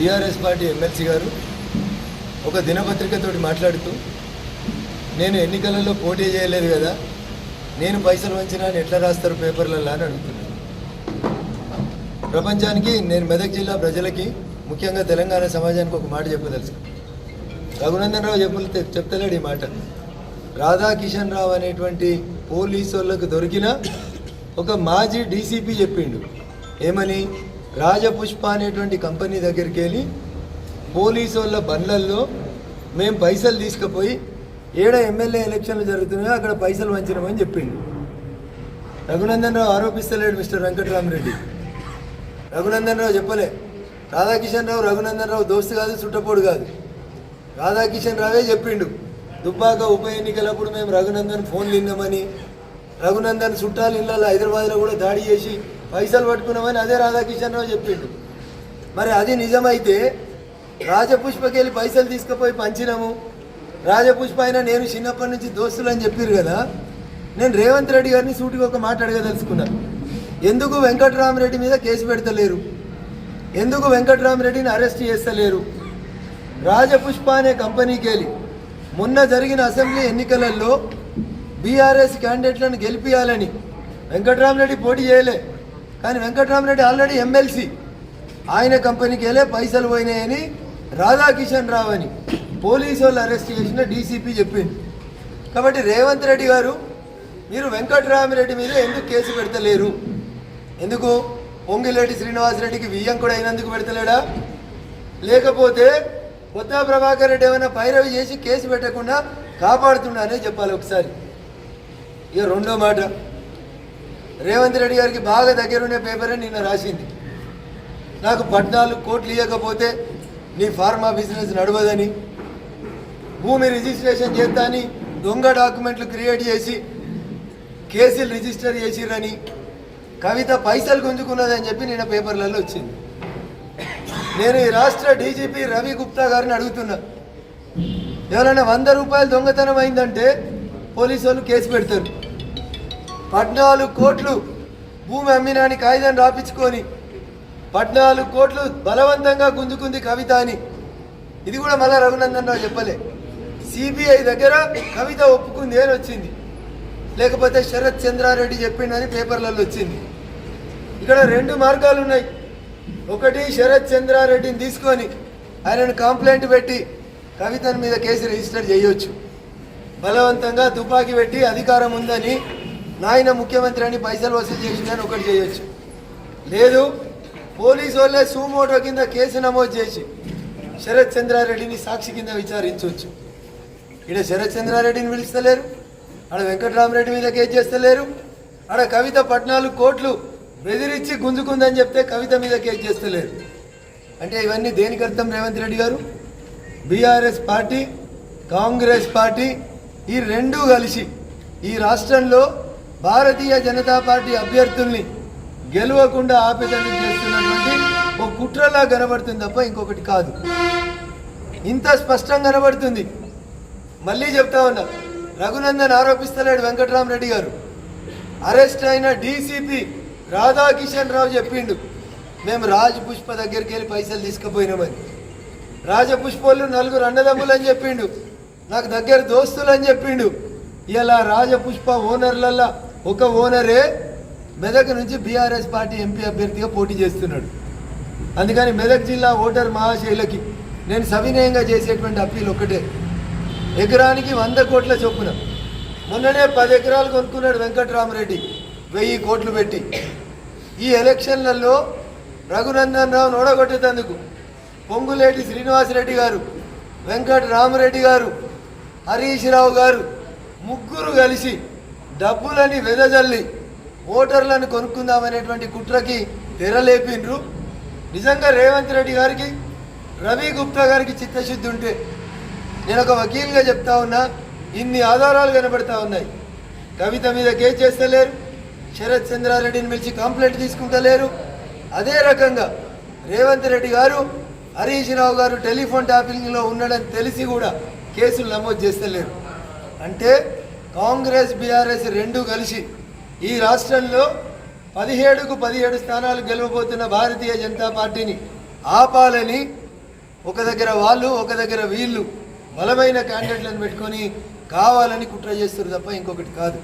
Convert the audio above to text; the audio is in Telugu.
టీఆర్ఎస్ పార్టీ ఎమ్మెల్సీ గారు ఒక దినపత్రికతోటి మాట్లాడుతూ నేను ఎన్నికలలో పోటీ చేయలేదు కదా నేను పైసలు వంచినా ఎట్లా రాస్తారు పేపర్లలో అని అడుగుతున్నాను ప్రపంచానికి నేను మెదక్ జిల్లా ప్రజలకి ముఖ్యంగా తెలంగాణ సమాజానికి ఒక మాట చెప్పదలుసు రఘునందన్ రావు చెప్పు చెప్తలేడు ఈ మాట. రాధాకిషన్ రావు అనేటువంటి పోలీసు వాళ్ళకు దొరికిన ఒక మాజీ డీసీపీ చెప్పిండు. ఏమని? రాజపుష్ప అనేటువంటి కంపెనీ దగ్గరికి వెళ్ళి పోలీసు వాళ్ళ బండ్లల్లో మేము పైసలు తీసుకుపోయి ఏడ ఎమ్మెల్యే ఎలక్షన్లు జరుగుతున్నాయో అక్కడ పైసలు వంచినామని చెప్పిండు. రఘునందన్ రావు ఆరోపిస్తలేడు మిస్టర్ వెంకటరామరెడ్డి. రఘునందన్ రావు చెప్పలే రాధాకిషన్ రావు రఘునందన్ రావు దోస్తు కాదు చుట్టపోడు కాదు. రాధాకిషన్ రావే చెప్పిండు. దుబ్బాక ఉప ఎన్నికలప్పుడు మేము రఘునందన్ ఫోన్లు విన్నామని రఘునందన్ చుట్టాలు ఇళ్ళలో హైదరాబాద్లో కూడా దాడి చేసి పైసలు పట్టుకున్నామని అదే రాధాకిషన్ రావు చెప్పిండు. మరి అది నిజమైతే రాజపుష్పకెళ్ళి పైసలు తీసుకుపోయి పంచినాము. రాజపుష్ప అయినా నేను చిన్నప్పటి నుంచి దోస్తులు అని చెప్పారు కదా. నేను రేవంత్ రెడ్డి గారిని సూటికి ఒక మాట అడగదలుచుకున్నాను ఎందుకు వెంకటరామరెడ్డి మీద కేసు పెడతలేరు? ఎందుకు వెంకటరామరెడ్డిని అరెస్ట్ చేస్తలేరు? రాజపుష్ప అనే కంపెనీకి వెళ్ళి మొన్న జరిగిన అసెంబ్లీ ఎన్నికలలో బీఆర్ఎస్ క్యాండిడేట్లను గెలిపించాలని వెంకటరామరెడ్డి పోటీ చేయలే. కానీ వెంకటరామరెడ్డి ఆల్రెడీ ఎమ్మెల్సీ ఆయన కంపెనీకి వెళ్ళే పైసలు పోయినాయని రాధాకిషన్ రావు అని పోలీసు వాళ్ళు అరెస్ట్ చేసిన డీసీపీ చెప్పింది కాబట్టి రేవంత్ రెడ్డి గారు మీరు వెంకటరామరెడ్డి మీద ఎందుకు కేసు పెడతలేరు? ఎందుకు పొంగిలేటి శ్రీనివాసరెడ్డికి వియ్యం కూడా అయినందుకు పెడతలేడా? లేకపోతే కొత్త ప్రభాకర్ రెడ్డి ఏమైనా పైరవి చేసి కేసు పెట్టకుండా కాపాడుతున్నానే చెప్పాలి ఒకసారి. ఇక రెండో మాట రేవంత్ రెడ్డి గారికి బాగా దగ్గరుండే పేపరే నిన్న రాసింది. నాకు పద్నాలుగు కోట్లు ఇవ్వకపోతే నీ ఫార్మా బిజినెస్ నడవదని భూమి రిజిస్ట్రేషన్ చేస్తా అని దొంగ డాక్యుమెంట్లు క్రియేట్ చేసి కేసులు రిజిస్టర్ చేసిరని కవిత పైసలు గుంజుకున్నదని చెప్పి నిన్న పేపర్లలో వచ్చింది. నేను ఈ రాష్ట్ర డీజీపీ రవి గుప్తా గారిని అడుగుతున్నా. ఎవరైనా వంద రూపాయలు దొంగతనం అయిందంటే పోలీసు వాళ్ళు కేసు పెడతారు. పద్నాలుగు కోట్లు భూమి అమ్మినాని కాగితం రాపించుకొని పద్నాలుగు కోట్లు బలవంతంగా గుంజుకుంది కవిత అని. ఇది కూడా మళ్ళా రఘునందన్ రావు చెప్పలే. సిబిఐ దగ్గర కవిత ఒప్పుకుంది అని వచ్చింది. లేకపోతే శరత్ చంద్రారెడ్డి చెప్పిండని పేపర్లలో వచ్చింది. ఇక్కడ రెండు మార్గాలు ఉన్నాయి. ఒకటి శరత్ చంద్రారెడ్డిని తీసుకొని ఆయనను కంప్లైంట్ పెట్టి కవితని మీద కేసు రిజిస్టర్ చేయొచ్చు. బలవంతంగా తుపాకీ పెట్టి అధికారం ఉందని నాయన ముఖ్యమంత్రి అని పైసలు వసూలు చేసిందని ఒకటి చేయొచ్చు. లేదు పోలీసు వాళ్ళే సూమోటో కింద కేసు నమోదు చేసి శరత్ చంద్రారెడ్డిని సాక్షి కింద విచారించవచ్చు ఇక్కడ శరత్ చంద్రారెడ్డిని పిలుస్తలేరు ఆడ వెంకటరామరెడ్డి మీద కేసు చేస్తలేరు ఆడ కవిత పద్నాలుగు కోట్లు బెదిరించి గుంజుకుందని చెప్తే కవిత మీద కేసు చేస్తలేరు. అంటే ఇవన్నీ దేనికి అర్థం రేవంత్ రెడ్డి గారు? బీఆర్ఎస్ పార్టీ కాంగ్రెస్ పార్టీ ఈ రెండూ కలిసి ఈ రాష్ట్రంలో భారతీయ జనతా పార్టీ అభ్యర్థుల్ని గెలవకుండా ఆపేదని చేస్తున్నటువంటి ఒక కుట్రలా కనబడుతుంది తప్ప ఇంకొకటి కాదు. ఇంత స్పష్టంగా కనబడుతుంది. మళ్ళీ చెప్తా ఉన్నా రఘునందన్ ఆరోపిస్తలేడు వెంకటరామరెడ్డి గారు. అరెస్ట్ అయిన డీసీపీ రాధాకిషన్ రావు చెప్పిండు మేము రాజపుష్ప దగ్గరికి వెళ్ళి పైసలు తీసుకుపోయినామని. రాజపుష్పలు నలుగురు అన్నదమ్ములు అని చెప్పిండు నాకు దగ్గర దోస్తులు అని చెప్పిండు. ఇలా రాజపుష్ప ఓనర్లల్లా ఒక ఓనరే మెదక్ నుంచి బీఆర్ఎస్ పార్టీ ఎంపీ అభ్యర్థిగా పోటీ చేస్తున్నాడు. అందుకని మెదక్ జిల్లా ఓటర్ మహాశైలకి నేను సవినయంగా చేసేటువంటి అప్పీల్ ఒకటే ఎకరానికి వంద కోట్ల చొప్పున. మొన్ననే పది ఎకరాలు కొనుక్కున్నాడు వెంకట్రామరెడ్డి. వెయ్యి కోట్లు పెట్టి. ఈ ఎలక్షన్లలో రఘునందన్ రావును నోడగొట్టేటందుకు పొంగులేటి శ్రీనివాసరెడ్డి గారు వెంకట రామరెడ్డి గారు హరీష్ రావు గారు ముగ్గురు కలిసి డబ్బులని వెదజల్లి ఓటర్లను కొనుక్కుందామనేటువంటి కుట్రకి తెరలేపిండ్రు. నిజంగా రేవంత్ రెడ్డి గారికి రవి గుప్తా గారికి చిత్తశుద్ధి ఉంటే నేను ఒక వకీల్గా చెప్తా ఉన్నా ఇన్ని ఆధారాలు కనబడతా ఉన్నాయి. కవిత మీద కేసు చేస్తలేరు శరత్ చంద్రారెడ్డిని పిలిచి కంప్లైంట్ తీసుకుంటలేరు. అదే రకంగా రేవంత్ రెడ్డి గారు హరీష్ రావు గారు టెలిఫోన్ ట్యాపింగ్లో ఉన్నాడని తెలిసి కూడా కేసులు నమోదు చేస్తలేరు. అంటే కాంగ్రెస్ బీఆర్ఎస్ రెండు కలిసి ఈ రాష్ట్రంలో పదిహేడుకు పదిహేడు స్థానాలు గెలవబోతున్న భారతీయ జనతా పార్టీని ఆపాలని ఒక దగ్గర వాళ్ళు ఒక దగ్గర వీళ్ళు బలమైన క్యాండిడేట్లను పెట్టుకొని కావాలని కుట్ర చేస్తారు తప్ప ఇంకొకటి కాదు.